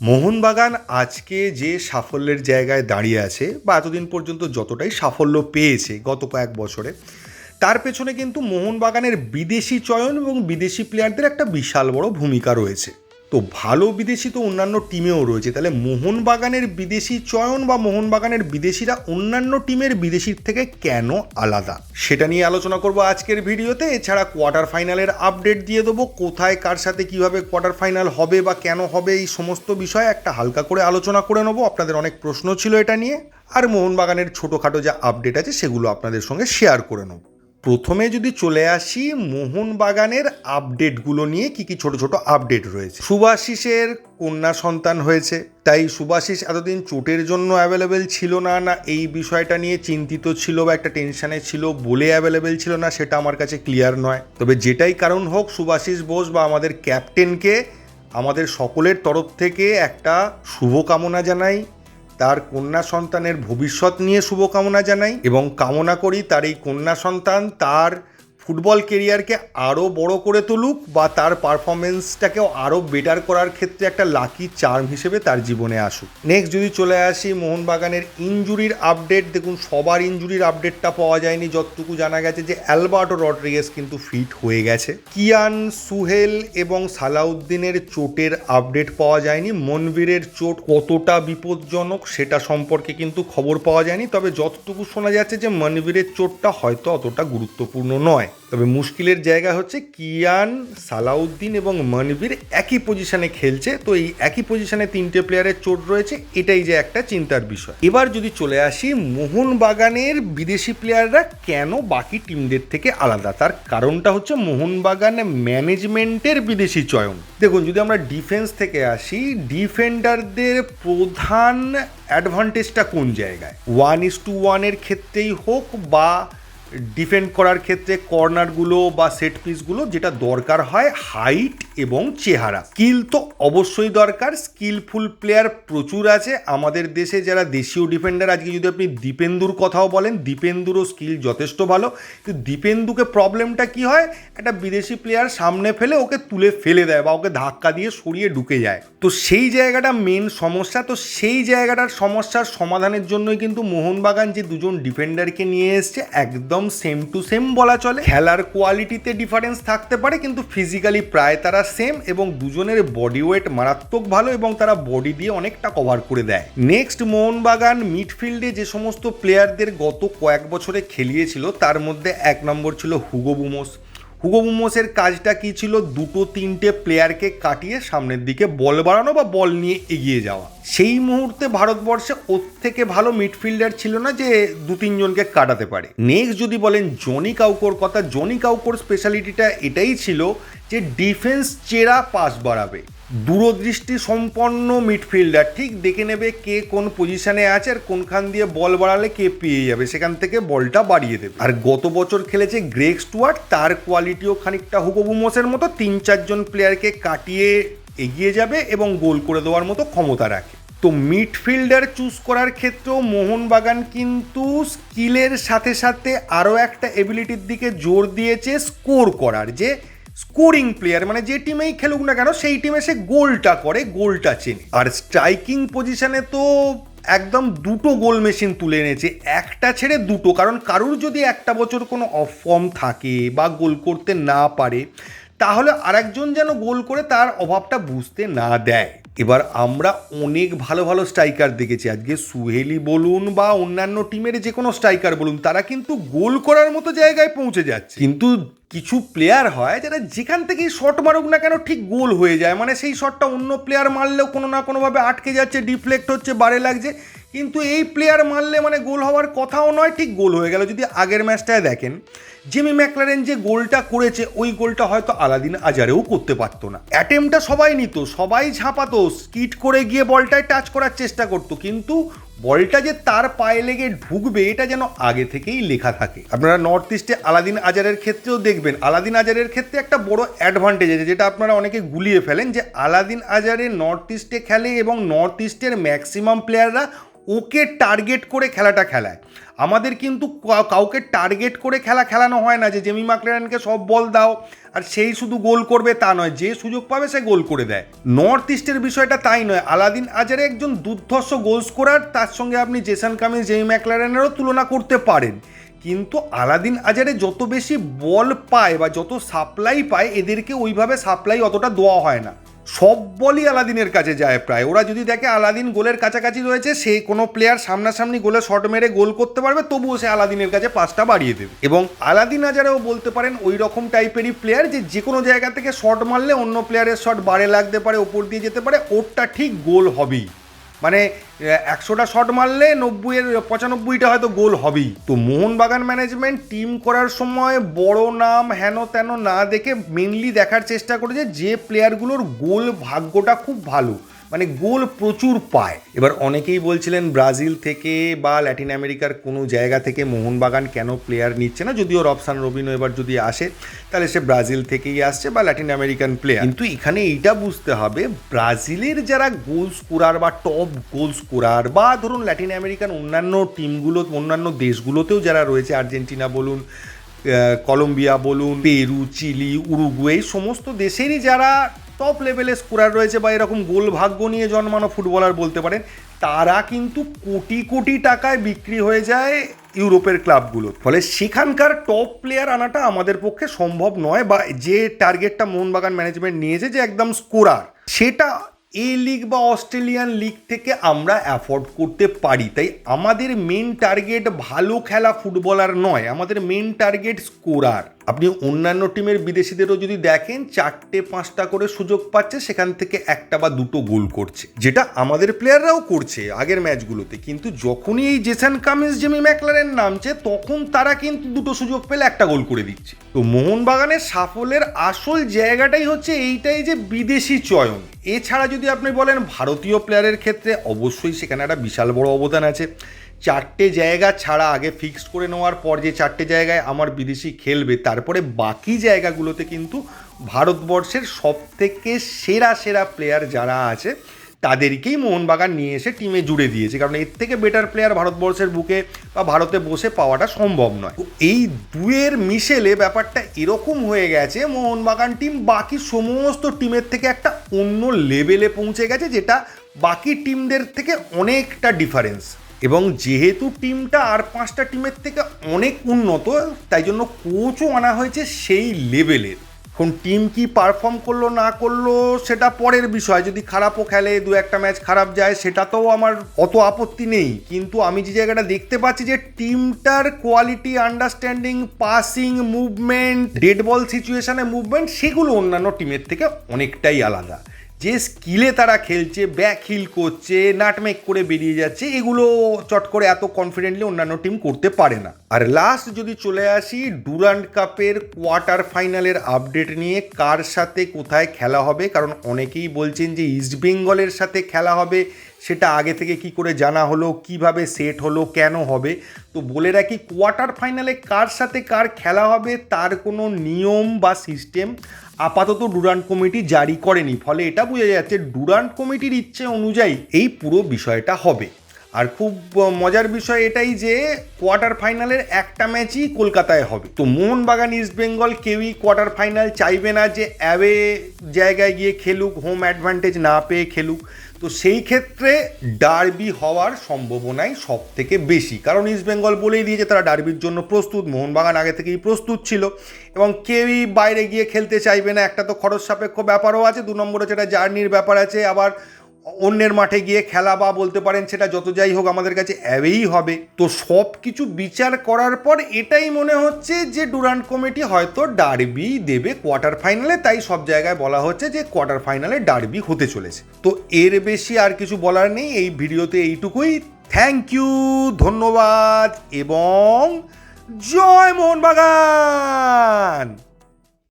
মোহনবাগান আজকে যে সাফল্যের জায়গায় দাঁড়িয়ে আছে বা এতদিন পর্যন্ত যতটাই সাফল্য পেয়েছে গত কয়েক বছরে, তার পেছনে কিন্তু মোহনবাগানের বিদেশি চয়ন এবং বিদেশি প্লেয়ারদের একটা বিশাল বড় ভূমিকা রয়েছে। তো ভালো বিদেশি তো অন্যান্য টিমেও রয়েছে। তাহলে মোহনবাগানের বিদেশি চয়ন বা মোহনবাগানের বিদেশিরা অন্যান্য টিমের বিদেশির থেকে কেন আলাদা? সেটা নিয়ে আলোচনা করব আজকের ভিডিওতে। এছাড়া কোয়ার্টার ফাইনালের আপডেট দিয়ে দেবো। কোথায়, কার সাথে কীভাবে কোয়ার্টার ফাইনাল হবে বা কেন হবে, এই সমস্ত বিষয়ে একটা হালকা করে আলোচনা করে নেব। আপনাদের অনেক প্রশ্ন ছিল এটা নিয়ে। আর মোহনবাগানের ছোটোখাটো যা আপডেট আছে সেগুলো আপনাদের সঙ্গে শেয়ার করে নেব। প্রথমে যদি চলে আসি মোহনবাগানের আপডেটগুলো নিয়ে কি কি ছোট ছোট আপডেট রয়েছে। সুভাশিসের কন্যা সন্তান হয়েছে, তাই সুভাশিস এতদিন চোটের জন্য অ্যাভেলেবেল ছিল না না এই বিষয়টা নিয়ে চিন্তিত ছিল বা একটা টেনশনে ছিল বলে অ্যাভেলেবেল ছিল না সেটা আমার কাছে ক্লিয়ার নয়। তবে যেটাই কারণ হোক, সুভাশিস বোস বা আমাদের ক্যাপ্টেনকে আমাদের সকলের তরফ থেকে একটা শুভকামনা জানাই। তার কন্যা সন্তানের ভবিষ্যৎ নিয়ে শুভকামনা জানাই এবং কামনা করি তার এই কন্যা সন্তান তার ফুটবল কেরিয়ারকে আরও বড় করে তুলুক বা তার পারফরমেন্সটাকেও আরও বেটার করার ক্ষেত্রে একটা লাকি চার্ম হিসেবে তার জীবনে আসুক। নেক্সট যদি চলে আসি মোহনবাগানের ইঞ্জুরির আপডেট, দেখুন সবার ইঞ্জুরির আপডেটটা পাওয়া যায়নি, যতটুকু জানা গেছে যে অ্যালবার্টো রড্রিগেস কিন্তু ফিট হয়ে গেছে। কিয়ান সুহেল এবং সালাউদ্দিনের চোটের আপডেট পাওয়া যায়নি। মনবীরের চোট কতটা বিপজ্জনক সেটা সম্পর্কে কিন্তু খবর পাওয়া যায়নি। তবে যতটুকু শোনা যাচ্ছে যে মনবীরের চোটটা হয়তো অতটা গুরুত্বপূর্ণ নয়। তবে মুশকিলের জায়গা হচ্ছে কিয়ান, সালাউদ্দিন এবং মনবীর একই পজিশনে খেলছে। তো এই একই পজিশনে তিনটে প্লেয়ারের চোট রয়েছে, এটাই যে একটা চিন্তার বিষয়। এবার যদি চলে আসি, মোহনবাগানের বিদেশি প্লেয়াররা কেন বাকি টিমদের থেকে আলাদা? তার কারণটা হচ্ছে মোহনবাগান ম্যানেজমেন্টের বিদেশি চয়ন। দেখুন, যদি আমরা ডিফেন্স থেকে আসি ডিফেন্ডারদের প্রধান অ্যাডভান্টেজটা কোন জায়গায়? ওয়ান ইস টু ওয়ানের ক্ষেত্রেই হোক বা ডিফেন্ড করার ক্ষেত্রে কর্নারগুলো বা সেট পিসগুলো যেটা দরকার হয় হাইট এবং চেহারা। স্কিল তো অবশ্যই দরকার, স্কিলফুল প্লেয়ার প্রচুর আছে। আমাদের দেশে যারা দেশীয় ডিফেন্ডার, আজকে যদি আপনি দীপেন্দুর কথাও বলেন, দীপেন্দুরও স্কিল যথেষ্ট ভালো। কিন্তু দীপেন্দুকে প্রবলেমটা কি হয়? একটা বিদেশি প্লেয়ার সামনে ফেলে ওকে তুলে ফেলে দেয় বা ওকে ধাক্কা দিয়ে সরিয়ে ঢুকে যায়। তো সেই জায়গাটা মেন সমস্যা। তো সেই জায়গাটার সমস্যার সমাধানের জন্যই কিন্তু মোহনবাগান যে দুজন ডিফেন্ডারকে নিয়ে এসছে, একদম একদম সেম টু সেম বলা চলে। খেলার কোয়ালিটিতে ডিফারেন্স থাকতে পারে, কিন্তু ফিজিক্যালি প্রায় তারা সেম এবং দুজনের বডি ওয়েট মারাত্মক ভালো এবং তারা বডি দিয়ে অনেকটা কভার করে দেয়। নেক্সট মোহনবাগান মিডফিল্ডে যে সমস্ত প্লেয়ারদের গত কয়েক বছরে খেলিয়েছিল, তার মধ্যে এক নম্বর ছিল হুগো বুমোস। হুগো বুমোসের কাজটা কী ছিল? দুটো তিনটে প্লেয়ারকে কাটিয়ে সামনের দিকে বল বাড়ানো বা বল নিয়ে এগিয়ে যাওয়া। সেই মুহূর্তে ভারতবর্ষে ওর থেকে ভালো মিডফিল্ডার ছিল না যে দু তিনজনকে কাটাতে পারে। নেক্সট যদি বলেন জনি কাউকোর কথা জনি কাউকোর স্পেশালিটিটা এটাই ছিল যে ডিফেন্স চেরা পাস বাড়াবে। দূরদৃষ্টি সম্পন্ন মিডফিল্ডার। ঠিক দেখে নেবে কে কোন পজিশনে আছে আর কোনখান দিয়ে বল বাড়ালে কে পেয়ে যাবে। সেখান থেকে বলটা বাড়িয়ে দেবে। আর গত বছর খেলেছে গ্রেক স্টুয়ার্ট। তার কোয়ালিটিও খানিকটা হুকোবুমোসের মতো। তিন চারজন প্লেয়ারকে কাটিয়ে এগিয়ে যাবে এবং গোল করে দেওয়ার মতো ক্ষমতা রাখে। তো মিডফিল্ডার চুজ করার ক্ষেত্রেও মোহনবাগান কিন্তু স্কিলের সাথে সাথে আরও একটা এবিলিটির দিকে জোর দিয়েছে স্কোর করার। যে স্কোরিং প্লেয়ার মানে যে টিমেই খেলুক না কেন, সেই টিমে সে গোলটা করে, গোলটা চেনে। আর স্ট্রাইকিং পজিশনে তো একদম দুটো গোল মেশিন তুলে এনেছে, একটা ছেড়ে দুটো। কারণ কারুর যদি একটা বছর কোনো অফ ফর্ম থাকে বা গোল করতে না পারে, তাহলে আরেকজন যেন গোল করে তার অভাবটা বুঝতে না দেয়। এবার আমরা অনেক ভালো ভালো স্ট্রাইকার দেখেছি। আজকে সুহেলি বলুন বা অন্যান্য টিমের যে কোনো স্ট্রাইকার বলুন, তারা কিন্তু গোল করার মতো জায়গায় পৌঁছে যাচ্ছে। কিন্তু কিছু প্লেয়ার হয় যারা যেখান থেকেই শট মারুক না কেন ঠিক গোল হয়ে যায়। মানে সেই শটটা অন্য প্লেয়ার মারলেও কোনো না কোনোভাবে আটকে যাচ্ছে ডিফ্লেক্ট হচ্ছে, বারে লাগছে। কিন্তু এই প্লেয়ার মারলে মানে গোল হওয়ার কথাও নয়, ঠিক গোল হয়ে গেল। যদি আগের ম্যাচটায় দেখেন জিমি ম্যাকলারেন যে গোলটা করেছে, ওই গোলটা হয়তো আলাদিন আজারেও করতে পারতো না। অ্যাটেম্পটা সবাই নিত, সবাই ঝাঁপাতো, স্কিট করে গিয়ে বলটায় টাচ করার চেষ্টা করতো। কিন্তু বলটা যে তার পায়ে লেগে ঢুকবে, এটা যেন আগে থেকেই লেখা থাকে। আপনারা নর্থ ইস্টে আলাদিন আজারের ক্ষেত্রেও দেখবেন। আলাদিন আজারের ক্ষেত্রে একটা বড় অ্যাডভান্টেজ আছে, যেটা আপনারা অনেকে গুলিয়ে ফেলেন যে আলাদিন আজারে নর্থ ইস্টে খেলে এবং নর্থ ইস্টের ম্যাক্সিমাম প্লেয়াররা ওকে টার্গেট করে খেলাটা খেলায়। আমাদের কিন্তু কাউকে টার্গেট করে খেলা খেলানো হয় না যে জেমি মাকলেরানকে সব বল দাও, আর সেই শুধু গোল করবে তা নয়, যে সুযোগ পাবে সে গোল করে দেয়। নর্থ ইস্টের বিষয়টা তাই নয়, আলাদিন আজারে একজন দুর্ধর্ষ গোল স্কোরার তার সঙ্গে আপনি জেসান কামিজ জেমি ম্যাকলারেনেরও তুলনা করতে পারেন। কিন্তু আলাদিন আজারে যত বেশি বল পায় বা যত সাপ্লাই পায়, এদেরকে ওইভাবে সাপ্লাই অতটা দেওয়া হয় না। সব বলই আলাদিনের কাছে যায় প্রায়। ওরা যদি দেখে আলাদিন গোলের কাছাকাছি রয়েছে, সে কোনো প্লেয়ার সামনাসামনি গোলে শট মেরে গোল করতে পারবে, তবুও সে আলাদিনের কাছে পাঁচটা বাড়িয়ে দেবে। এবং আলাদিন আজারেও বলতে পারেন, ওই রকম টাইপেরই প্লেয়ার যে যে কোনো জায়গা থেকে শট মারলে অন্য প্লেয়ারের শট বারে লাগতে পারে, ওপর দিয়ে যেতে পারে, ওরটা ঠিক গোল হবেই। মানে একশোটা শট মারলে নব্বইয়ের, পঁচানব্বইটা হয়তো গোল হবেই। তো মোহনবাগান ম্যানেজমেন্ট টিম করার সময় বড় নাম হেন তেন না দেখে মেনলি দেখার চেষ্টা করেছে যে প্লেয়ারগুলোর গোল ভাগ্যটা খুব ভালো। মানে গোল প্রচুর পায়। এবার অনেকেই বলছিলেন ব্রাজিল থেকে বা ল্যাটিন আমেরিকার কোনো জায়গা থেকে মোহনবাগান কেন প্লেয়ার নিচ্ছে না? যদিও রবসান রবিনো এবার যদি আসে, তাহলে সে ব্রাজিল থেকেই আসছে বা ল্যাটিন আমেরিকান প্লেয়ার কিন্তু এখানে এইটা বুঝতে হবে, ব্রাজিলের যারা গোল স্কোরার বা টপ গোল স্কোরার বা ধরুন ল্যাটিন আমেরিকান অন্যান্য টিমগুলো অন্যান্য দেশগুলোতেও যারা রয়েছে, আর্জেন্টিনা বলুন কলম্বিয়া বলুন, পেরু, চিলি, উরুগুয়ে, এই সমস্ত দেশেরই যারা টপ লেভেলের স্কোরার রয়েছে বা এরকম গোল ভাগ্য নিয়ে জন্মানো ফুটবলার বলতে পারেন, তারা কিন্তু কোটি কোটি টাকায় বিক্রি হয়ে যায় ইউরোপের ক্লাবগুলো ফলে সেখানকার টপ প্লেয়ার আনাটা আমাদের পক্ষে সম্ভব নয় বা যে টার্গেটটা মোহনবাগান ম্যানেজমেন্ট নিয়েছে যে একদম স্কোরার সেটা এ লিগ বা অস্ট্রেলিয়ান লিগ থেকে আমরা অ্যাফোর্ড করতে পারি। তাই আমাদের মেন টার্গেট ভালো খেলা ফুটবলার নয়, আমাদের মেন টার্গেট স্কোরার আপনি অন্যান্য টিমের বিদেশিদেরও যদি দেখেন, চারটে, পাঁচটা করে সুযোগ পাচ্ছে, সেখান থেকে একটা বা দুটো গোল করছে। যেটা আমাদের প্লেয়াররাও করছে আগের ম্যাচগুলোতে কিন্তু যখনই এই জেসান কামিন্স, জেমি ম্যাকলারের নামছে, তখন তারা কিন্তু দুটো সুযোগ পেলে একটা গোল করে দিচ্ছে। তো মোহনবাগানের সাফল্যের আসল জায়গাটাই হচ্ছে এইটাই যে বিদেশি চয়ন। এছাড়া যদি আপনি বলেন, ভারতীয় প্লেয়ারের ক্ষেত্রে অবশ্যই সেখানে একটা বিশাল বড় অবদান আছে। চারটে জায়গা ছাড়া আগে ফিক্সড করে নেওয়ার পর যে চারটে জায়গায় আমার বিদেশি খেলবে, তারপরে বাকি জায়গাগুলোতে কিন্তু ভারতবর্ষের সব থেকে সেরা সেরা প্লেয়ার যারা আছে, তাদেরকেই মোহনবাগান নিয়ে এসে টিমে জুড়ে দিয়েছে। কারণ এর থেকে বেটার প্লেয়ার ভারতবর্ষের বুকে বা ভারতে বসে পাওয়াটা সম্ভব নয়। এই দুয়ের মিশেলে ব্যাপারটা এরকম হয়ে গেছে, মোহনবাগান টিম বাকি সমস্ত টিমের থেকে একটা অন্য লেভেলে পৌঁছে গেছে, যেটা বাকি টিমদের থেকে অনেকটা ডিফারেন্স এবং যেহেতু টিমটা আর পাঁচটা টিমের থেকে অনেক উন্নত, তাই জন্য কোচও আনা হয়েছে সেই লেভেলের এখন টিম কি পারফর্ম করল, না করল, সেটা পরের বিষয়। যদি খারাপও খেলে, দু একটা ম্যাচ খারাপ যায়, সেটাতেও আমার অত আপত্তি নেই। কিন্তু আমি যে জায়গাটা দেখতে পাচ্ছি যে টিমটার quality understanding passing movement dead ball সিচুয়েশনে মুভমেন্ট সেগুলো অন্যান্য টিমের থেকে অনেকটাই আলাদা। যে স্কিলে তারা খেলছে ব্যাক হিল করছে, নাটমেক করে বেরিয়ে যাচ্ছে, এগুলো চট করে এত কনফিডেন্টলি অন্যান্য টিম করতে পারে না। আর লাস্ট যদি চলে আসি ডুরান্ড কাপের কোয়ার্টার ফাইনালের আপডেট নিয়ে কার সাথে কোথায় খেলা হবে? কারণ অনেকেই বলছেন যে ইস্ট বেঙ্গলের সাথে খেলা হবে। সেটা আগে থেকে কি করে জানা হলো, কীভাবে সেট হলো, কেন হবে? তো বলে রাখি কোয়ার্টার ফাইনালে কার সাথে কার খেলা হবে, তার কোনো নিয়ম বা সিস্টেম আপাতত ডুরান্ট কমিটি জারি করেনি। ফলে এটা বোঝা যাচ্ছে ডুরান্ট কমিটির ইচ্ছে অনুযায়ী এই পুরো বিষয়টা হবে। আর খুব মজার বিষয় এটাই যে কোয়ার্টার ফাইনালের একটা ম্যাচই কলকাতায় হবে। তো মোহনবাগান ইস্ট বেঙ্গল কেউই কোয়ার্টার ফাইনাল চাইবে না যে অ্যাওয়ে জায়গায় গিয়ে খেলুক হোম অ্যাডভান্টেজ না পেয়ে খেলুক। তো সেই ক্ষেত্রে ডার্বি হওয়ার সম্ভাবনাই সব থেকে বেশি। কারণ ইস্ট বেঙ্গল বলেই দিয়েছে তারা ডার্বির জন্য প্রস্তুত, মোহনবাগান আগে থেকেই প্রস্তুত ছিল। এবং কেউই বাইরে গিয়ে খেলতে চাইবে না, একটা তো খরচ সাপেক্ষ ব্যাপারও আছে, দু নম্বরে যেটা জার্নির ব্যাপার আছে, আবার অন্যের মাঠে গিয়ে খেলা বা বলতে পারেন সেটা যত যাই হোক আমাদের কাছে অ্যাওয়েই হবে। তো সব কিছু বিচার করার পর এটাই মনে হচ্ছে যে ডুরান্ট কমিটি হয়তো ডার্বি দেবে কোয়ার্টার ফাইনালে, তাই সব জায়গায় বলা হচ্ছে যে কোয়ার্টার ফাইনালে ডার্বি হতে চলেছে। তো এর বেশি আর কিছু বলার নেই, এই ভিডিওতে এইটুকুই। থ্যাংক ইউ ধন্যবাদ, এবং জয় মোহনবাগান!